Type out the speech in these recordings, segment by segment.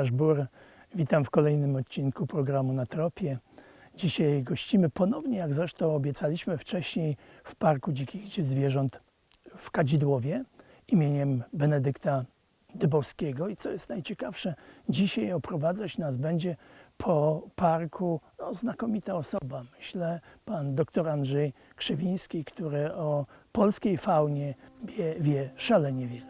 Łukasz Bur. Witam w kolejnym odcinku programu Na Tropie. Dzisiaj gościmy ponownie, jak zresztą obiecaliśmy wcześniej, w Parku Dzikich Zwierząt w Kadzidłowie imieniem Benedykta Dybowskiego. I co jest najciekawsze, dzisiaj oprowadzać nas będzie po parku no, znakomita osoba. Myślę, pan dr Andrzej Krzywiński, który o polskiej faunie wie, wie szalenie wiele.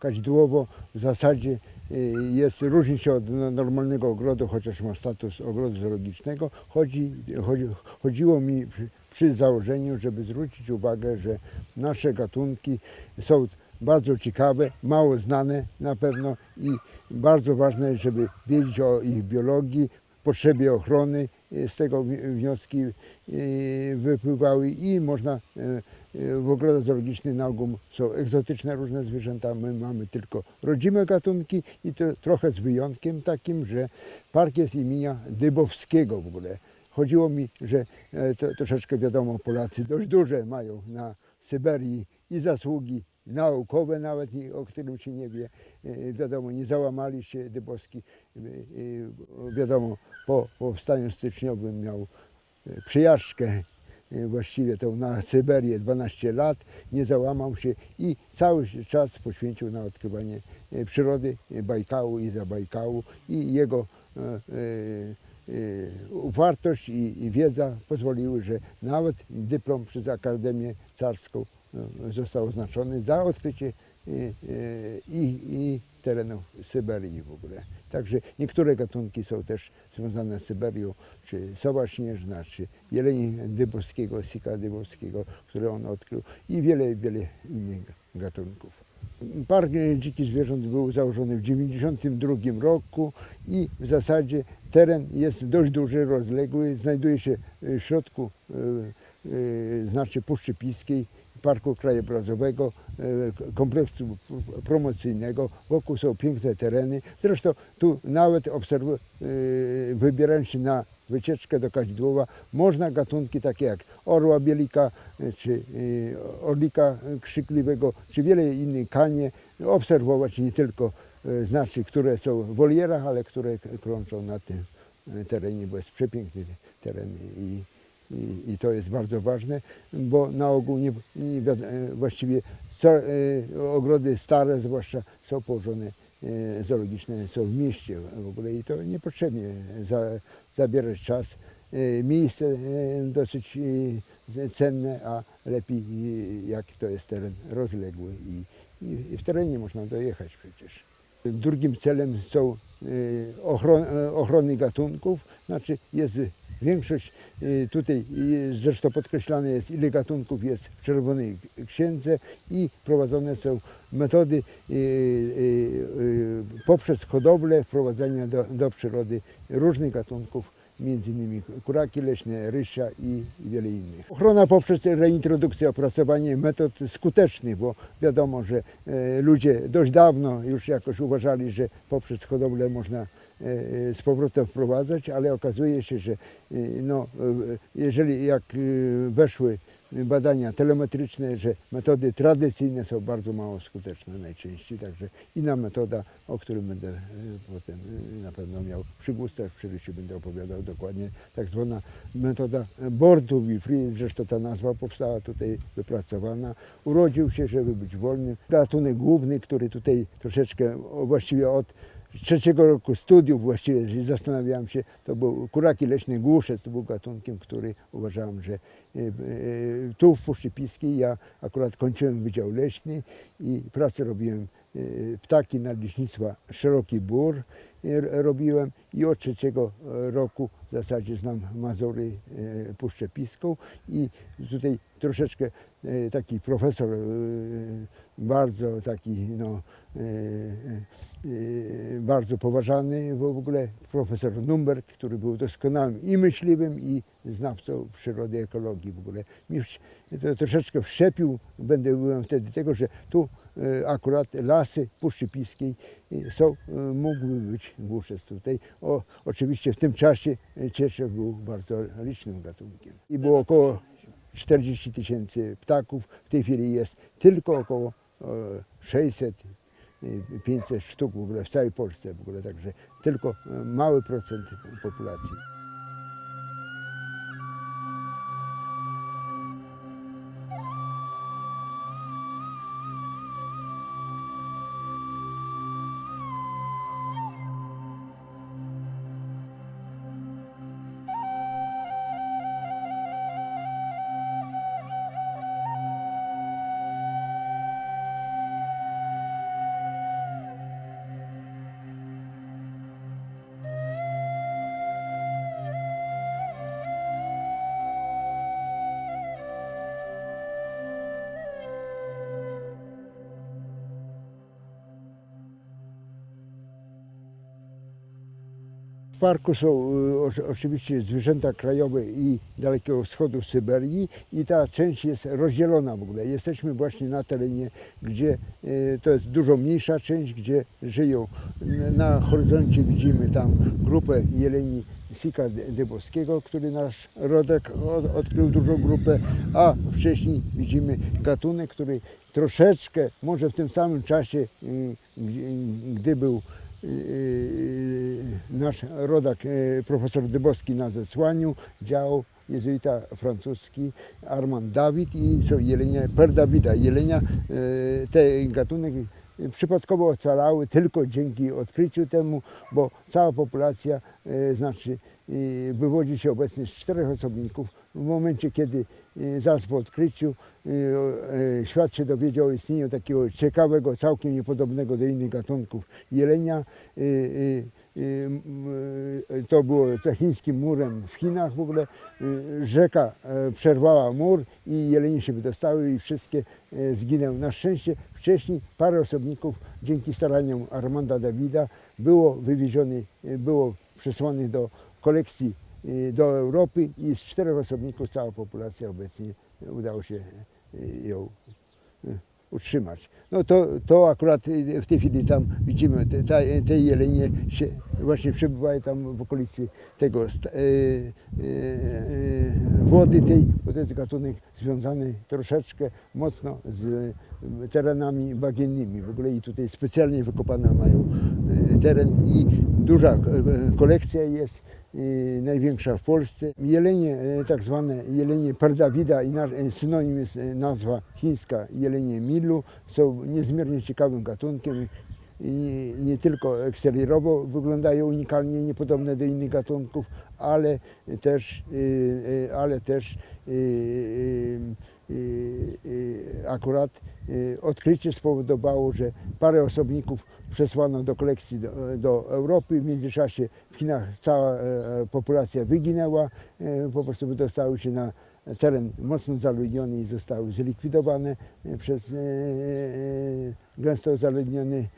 Kadzidłowo w zasadzie y, jest, różni się od no- normalnego ogrodu, chociaż ma status ogrodu zoologicznego. Chodzi, chodzi, chodziło mi przy, założeniu, żeby zwrócić uwagę, że nasze gatunki są bardzo ciekawe, mało znane na pewno i bardzo ważne, żeby wiedzieć o ich biologii, potrzebie ochrony. Y, Z tego wnioski y, wypływały i można w ogrodach zoologicznych na ogół są egzotyczne różne zwierzęta. My mamy tylko rodzime gatunki i to trochę z wyjątkiem takim, że park jest imienia Dybowskiego w ogóle. Chodziło mi, że e, to, troszeczkę wiadomo, Polacy dość duże mają na Syberii i zasługi naukowe nawet, o którym się nie wie. E, Wiadomo, nie załamali się Dybowski. e, e, Wiadomo, po powstaniu styczniowym miał e, przyjażdżkę e, właściwie tą na Syberię 12 lat, nie załamał się i cały czas poświęcił na odkrywanie e, przyrody e, Bajkału i Zabajkału i jego e, e, e, upartość i, i wiedza pozwoliły, że nawet dyplom przez Akademię Carską e, został oznaczony za odkrycie e, e, i, i terenów Syberii w ogóle. Także niektóre gatunki są też związane z Syberią, czy sowa śnieżna, czy jeleń dybowskiego, sika dybowskiego, który on odkrył i wiele, wiele innych gatunków. Park Dzikich Zwierząt był założony w 1992 roku i w zasadzie teren jest dość duży, rozległy. Znajduje się w środku, e, e, znaczy Puszczy Piskiej, Parku Krajobrazowego, e, kompleksu promocyjnego. Wokół są piękne tereny. Zresztą tu nawet obserwu- e, wybierając się na wycieczkę do Kadzidłowa, można gatunki takie jak orła bielika, e, czy orlika krzykliwego, czy wiele innych kanie obserwować nie tylko znaczy, które są w wolierach, ale które k- krączą na tym terenie, bo jest przepiękny teren i, i, i to jest bardzo ważne, bo na ogół nie, nie e, właściwie co, e, ogrody stare zwłaszcza są położone e, zoologiczne, są w mieście w ogóle i to niepotrzebnie za, zabierać czas. E, Miejsce e, dosyć e, cenne, a lepiej e, jak to jest teren rozległy i, i, w terenie można dojechać przecież. Drugim celem są e, e, ochrony gatunków, znaczy jest większość e, tutaj, e, zresztą podkreślane jest ile gatunków jest w Czerwonej Księdze i prowadzone są metody e, poprzez hodowlę wprowadzania do, do przyrody różnych gatunków między innymi kuraki leśne, rysia i wiele innych. Ochrona poprzez reintrodukcję, opracowanie metod skutecznych, bo wiadomo, że e, ludzie dość dawno już jakoś uważali, że poprzez hodowlę można z powrotem wprowadzać, ale okazuje się, że e, no, e, jeżeli jak e, weszły badania telemetryczne, że metody tradycyjne są bardzo mało skuteczne najczęściej, także inna metoda, o której będę e, potem e, na pewno miał przy gustach, przy życiu będę opowiadał dokładnie, tak zwana metoda born to free, zresztą ta nazwa powstała tutaj wypracowana, urodził się, żeby być wolnym. Gatunek główny, który tutaj troszeczkę właściwie od trzeciego roku studiów właściwie zastanawiałem się, to był kuraki leśny głuszec, to był gatunkiem, który uważałem, że e, e, tu w Puszczy Piskiej ja akurat kończyłem Wydział Leśny i pracę robiłem ptaki nadleśnictwa Szeroki Bór e, robiłem i od trzeciego roku w zasadzie znam Mazury, Puszczę Piską i tutaj troszeczkę taki profesor bardzo taki no, bardzo poważany w ogóle profesor Numberg, który był doskonałym i myśliwym i znawcą przyrody ekologii w ogóle. Mi to troszeczkę wszczepił, będę byłem wtedy tego, że tu akurat lasy Puszczy Piskiej e, są, e, mógłby być głuszec tutaj. O, oczywiście w tym czasie e, Cieszek był bardzo licznym gatunkiem i było około 40 tysięcy ptaków. W tej chwili jest tylko około e, 600 e, 500 sztuk w ogóle w całej Polsce w ogóle, także tylko e, mały procent populacji. Parku są y, oczy- oczywiście zwierzęta krajowe i Dalekiego Wschodu Syberii i ta część jest rozdzielona w ogóle. Jesteśmy właśnie na terenie, gdzie y, to jest dużo mniejsza część, gdzie żyją. Na horyzoncie widzimy tam grupę jeleni Sika dy- dybowskiego, który nasz rodek od, odkrył dużą grupę, a wcześniej widzimy gatunek, który troszeczkę, może w tym samym czasie, y, gdy był nasz rodak e, profesor Dybowski na zesłaniu działał jezuita francuski Armand Dawid i są jelenie per Dawida. Jelenia, e, ten gatunek przypadkowo ocalały tylko dzięki odkryciu temu, bo cała populacja, e, znaczy wywodzi się obecnie z czterech osobników. W momencie, kiedy e, zaraz po odkryciu e, e, świat się dowiedział o istnieniu takiego ciekawego, całkiem niepodobnego do innych gatunków jelenia, to było za chińskim murem w Chinach w ogóle, rzeka przerwała mur i jelenie się wydostały i wszystkie zginęły. Na szczęście wcześniej parę osobników dzięki staraniom Armanda Davida było wywiezionych, było przesłanych do kolekcji do Europy i z czterech osobników cała populacja obecnie udało się e, ją e, utrzymać. No to, to akurat w tej chwili tam widzimy te, ta, te jelenie się właśnie przebywają tam w okolicy tego e, e, wody tej, bo to jest gatunek związany troszeczkę mocno z terenami bagiennymi. W ogóle i tutaj specjalnie wykopane mają teren i duża e, kolekcja jest e, największa w Polsce. Jelenie, e, tak zwane jelenie e, synonim jest nazwa chińska jelenie milu, są niezmiernie ciekawym gatunkiem i nie tylko eksteriorowo wyglądają unikalnie, niepodobne do innych gatunków, ale też, y, y, ale też y, akurat odkrycie spowodowało, że parę osobników przesłano do kolekcji do, do Europy. W międzyczasie w Chinach cała e, populacja wyginęła, e, po prostu wydostały się na teren mocno zaludniony i zostały zlikwidowane e, przez gęsto zaludniony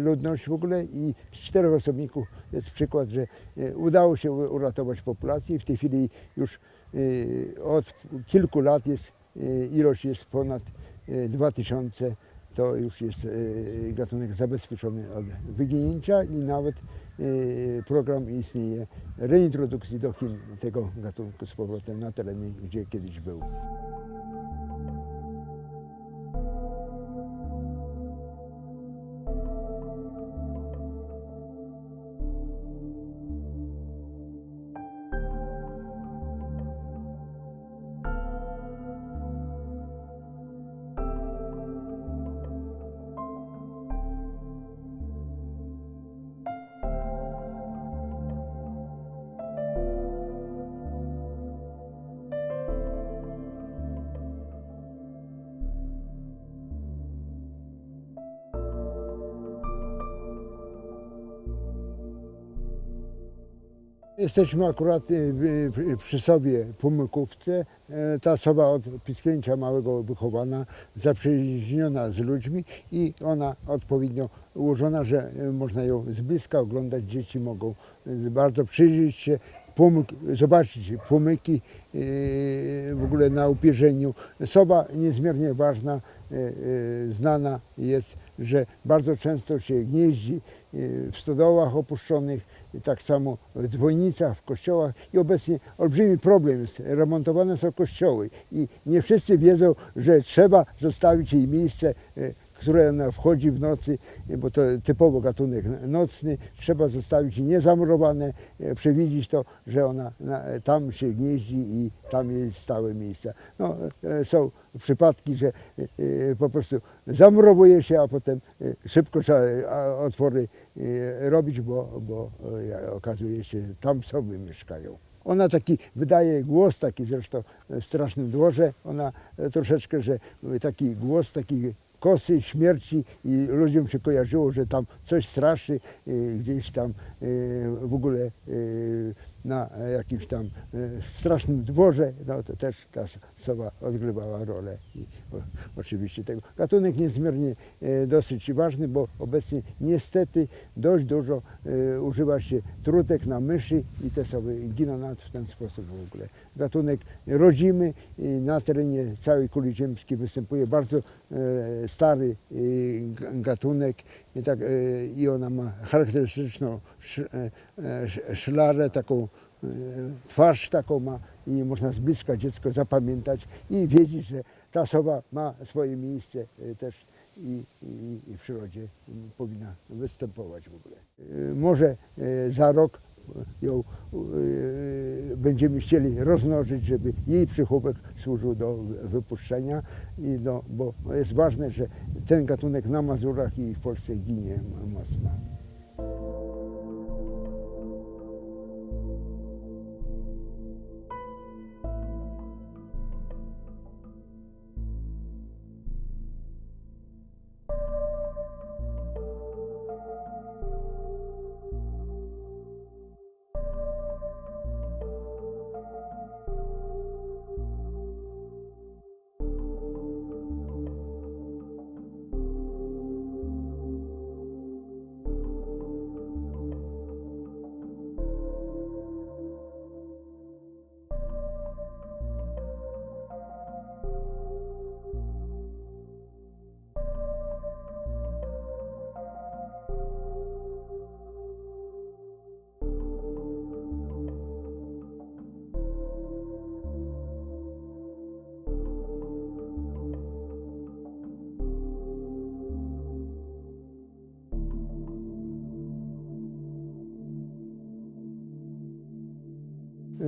ludność w ogóle i z czterech osobników jest przykład, że e, udało się uratować populację i w tej chwili już e, od kilku lat jest, ilość jest ponad e, 2000, to już jest gatunek zabezpieczony od wyginięcia i nawet program istnieje reintrodukcji do Chin tego gatunku z powrotem na terenie, gdzie kiedyś był. Jesteśmy akurat y, y, przy sobie pomykówce. E, Ta sowa od pisknięcia małego wychowana, zaprzyjaźniona z ludźmi i ona odpowiednio ułożona, że y, można ją z bliska oglądać. Dzieci mogą y, bardzo przyjrzeć się, pomyk, zobaczyć pomyki y, w ogóle na upierzeniu. Sowa niezmiernie ważna, znana jest, że bardzo często się gnieździ y, w stodołach opuszczonych, tak samo w dzwonnicach, w kościołach i obecnie olbrzymi problem jest. Remontowane są kościoły i nie wszyscy wiedzą, że trzeba zostawić jej miejsce, e, które wchodzi w nocy, e, bo to typowo gatunek nocny, trzeba zostawić niezamurowane, e, przewidzieć to, że ona na- tam się gnieździ i tam jest stałe miejsce. No, e, są przypadki, że e, e, po prostu zamurowuje się, a potem e, szybko trzeba e, otwory e, robić, bo, bo e, okazuje się, tam sobie mieszkają. Ona taki wydaje głos, taki zresztą w strasznym dworze, ona e, troszeczkę, że e, taki głos, taki kosy, śmierci i ludziom się kojarzyło, że tam coś straszy e, gdzieś tam e, w ogóle e, na jakimś tam e, strasznym dworze, no to też ta sowa odgrywała rolę. I oczywiście tego. Gatunek niezmiernie e, dosyć ważny, bo obecnie niestety dość dużo e, używa się trutek na myszy i te sowy giną na, w ten sposób w ogóle. Gatunek rodzimy na terenie całej kuli ziemskiej występuje bardzo e, stary e, gatunek i, tak, e, i ona ma charakterystyczną e, e, sz- szlarę, taką e, twarz taką ma i można z bliska dziecko zapamiętać i wiedzieć, że ta sowa ma swoje miejsce e, też i, i, i w przyrodzie powinna występować w ogóle. Może za rok ją e, będziemy chcieli rozmnożyć, żeby jej przychówek służył do wypuszczenia, i do, bo jest ważne, że ten gatunek na Mazurach i w Polsce ginie mocno.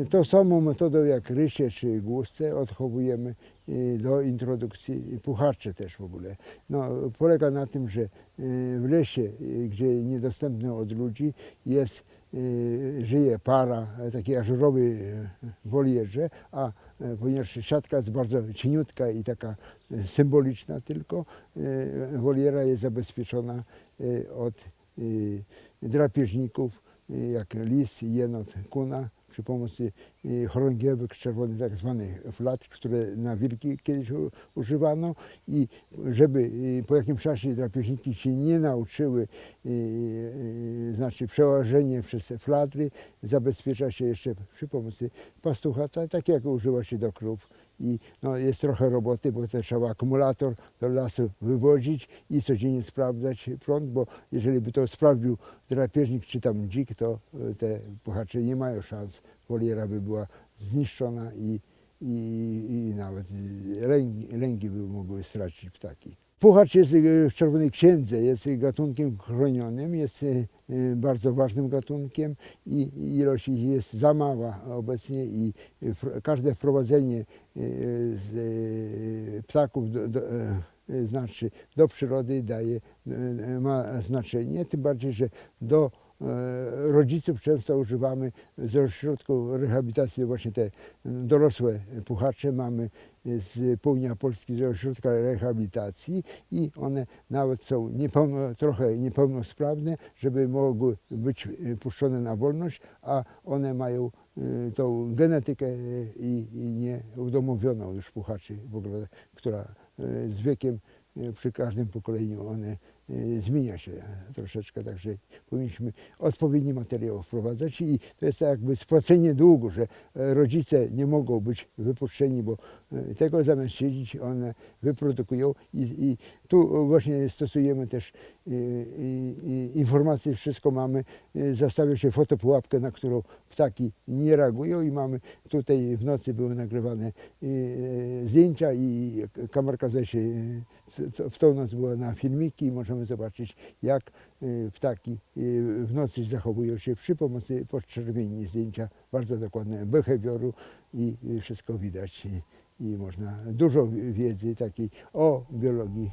Tą samą metodą jak rysie czy głusce odchowujemy y, do introdukcji puchacze też w ogóle. No, polega na tym, że y, w lesie, y, gdzie niedostępne od ludzi jest, żyje para, e, takiej ażurowej y, wolierze, a ponieważ siatka jest bardzo cieniutka i taka symboliczna tylko, woliera jest zabezpieczona od drapieżników, jak lis, jenot, kuna przy pomocy chorągiewek czerwonych, tak zwanych flat, które na wilki kiedyś używano i żeby po jakimś czasie drapieżniki się nie nauczyły, znaczy przełożenie przez flatry, zabezpiecza się jeszcze przy pomocy pastucha, ta- tak jak używa się do krów. I no, jest trochę roboty, bo to trzeba akumulator do lasu wywozić i codziennie sprawdzać prąd, bo jeżeli by to sprawdził drapieżnik czy tam dzik, to y, te puchacze nie mają szans. Woliera by była zniszczona i, i, i nawet lęgi, by mogły stracić ptaki. Puchacz jest y, w Czerwonej Księdze, jest gatunkiem chronionym, jest y, y, bardzo ważnym gatunkiem i ilość ich jest za mała obecnie i każde wprowadzenie ptaków do, do, znaczy do przyrody daje, ma znaczenie, tym bardziej, że do e, rodziców często używamy z ośrodku rehabilitacji właśnie te dorosłe puchacze. Mamy z południa Polski z ośrodka rehabilitacji i one nawet są niepełno, trochę niepełnosprawne, żeby mogły być y, puszczone na wolność, a one mają tą genetykę i, i nieudumowioną już puchaczy w ogóle, która z wiekiem przy każdym pokoleniu one zmienia się troszeczkę, także powinniśmy odpowiedni materiał wprowadzać i to jest jakby spłacenie długu, że e, rodzice nie mogą być wypuszczeni, bo tego zamiast siedzieć one wyprodukują i, i tu właśnie stosujemy też i, i, i informacje, wszystko mamy, zastawia się fotopułapkę, na którą ptaki nie reagują i mamy tutaj w nocy były nagrywane zdjęcia i kamerka to- w tą noc była na filmiki i możemy zobaczyć jak ptaki w nocy zachowują się przy pomocy podczerwieni zdjęcia bardzo dokładne behawioru i wszystko widać i, można dużo wiedzy takiej o biologii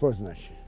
poznać.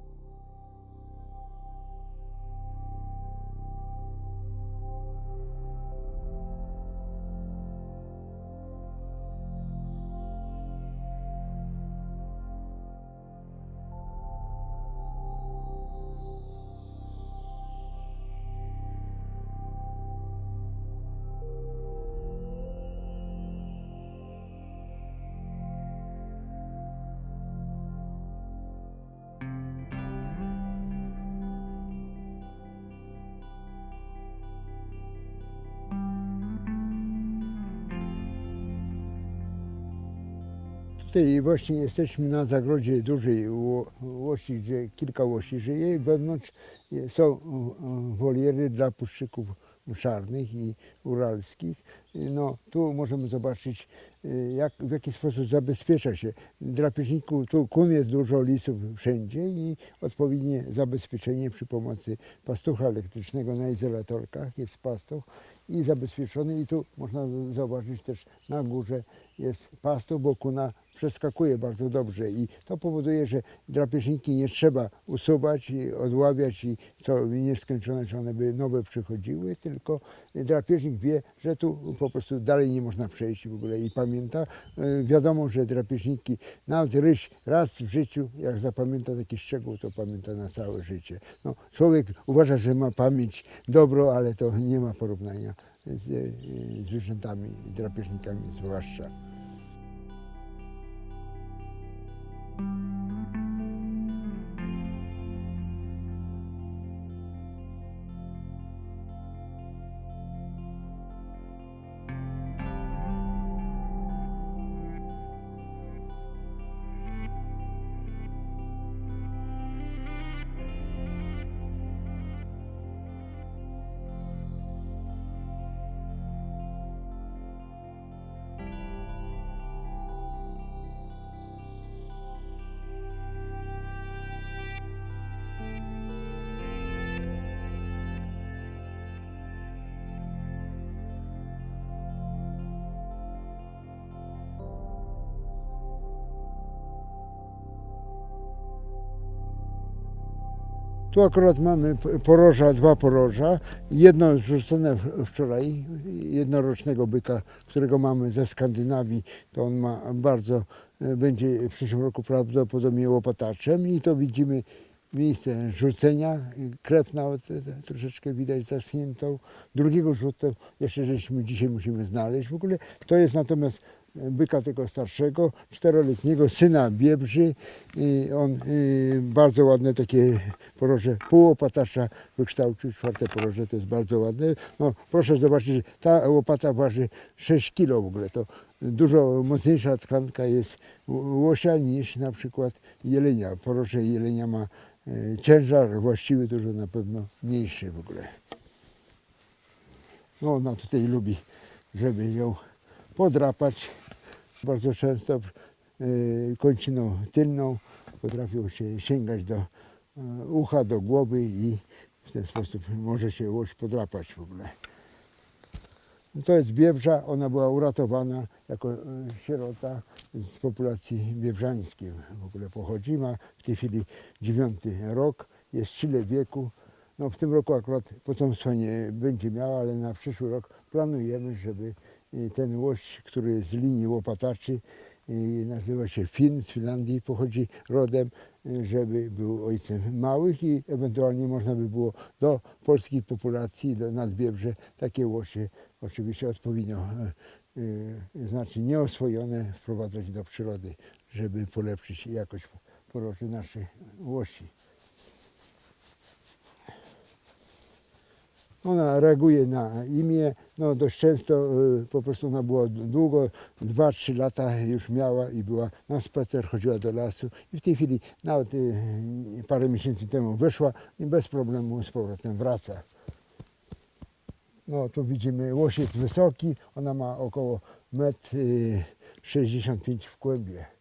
Tutaj właśnie jesteśmy na zagrodzie dużej ło- łosi, gdzie kilka łosi żyje i wewnątrz są e, woliery dla puszczyków czarnych i uralskich. No, tu możemy zobaczyć, e, jak, w jaki sposób zabezpiecza się. Drapieżniku, tu kun jest dużo, lisów wszędzie i odpowiednie zabezpieczenie przy pomocy pastucha elektrycznego na izolatorkach. Jest pastuch i zabezpieczony i tu można zauważyć też na górze jest pastuch, bo kuna przeskakuje bardzo dobrze i to powoduje, że drapieżniki nie trzeba usuwać i odławiać i co w nieskończoność one by nowe przychodziły, tylko drapieżnik wie, że tu po prostu dalej nie można przejść w ogóle i pamięta. E, Wiadomo, że drapieżniki, nawet ryś raz w życiu, jak zapamięta taki szczegół, to pamięta na całe życie. No, człowiek uważa, że ma pamięć dobro, ale to nie ma porównania z e, zwierzętami, drapieżnikami zwłaszcza. Tu akurat mamy poroża, dwa poroża. Jedno zrzucone wczoraj, jednorocznego byka, którego mamy ze Skandynawii. To on ma bardzo, e, będzie w przyszłym roku prawdopodobnie łopataczem i to widzimy miejsce rzucenia, krew nawet e, troszeczkę widać zaschniętą. Drugiego rzutu jeszcze żeśmy dzisiaj musimy znaleźć. W ogóle to jest natomiast byka tego starszego, czteroletniego syna Biebrzy. I on bardzo ładne takie poroże półłopatacza wykształcił, czwarte poroże to jest bardzo ładne. No, proszę zobaczyć, ta łopata waży 6 kg w ogóle. To dużo mocniejsza tkanka jest łosia niż na przykład jelenia. Poroże jelenia ma y, ciężar właściwy, dużo na pewno mniejszy w ogóle. No ona tutaj lubi, żeby ją podrapać. Bardzo często y, kończyną tylną potrafią się sięgać do y, ucha, do głowy i w ten sposób może się łoś podrapać w ogóle. To jest biebrza, ona była uratowana jako y, sierota z populacji biebrzańskiej w ogóle pochodzi. Ma w tej chwili dziewiąty rok, jest tyle wieku. No w tym roku akurat potomstwa nie będzie miała, ale na przyszły rok planujemy, żeby ten łoś, który jest z linii łopataczy, i nazywa się Fin, z Finlandii pochodzi rodem, y, żeby był ojcem małych i ewentualnie można by było do polskiej populacji, do nadbiebrze takie łosie oczywiście odpowiednio y, y, znaczy nieoswojone wprowadzać do przyrody, żeby polepszyć jakość poroczy naszych łosi. Ona reaguje na imię, no dość często y, po prostu ona była długo, 2-3 lata już miała i była na spacer, chodziła do lasu i w tej chwili nawet y, parę miesięcy temu wyszła i bez problemu z powrotem wraca. No tu widzimy łosiec wysoki, ona ma około 1,65 m w kłębie.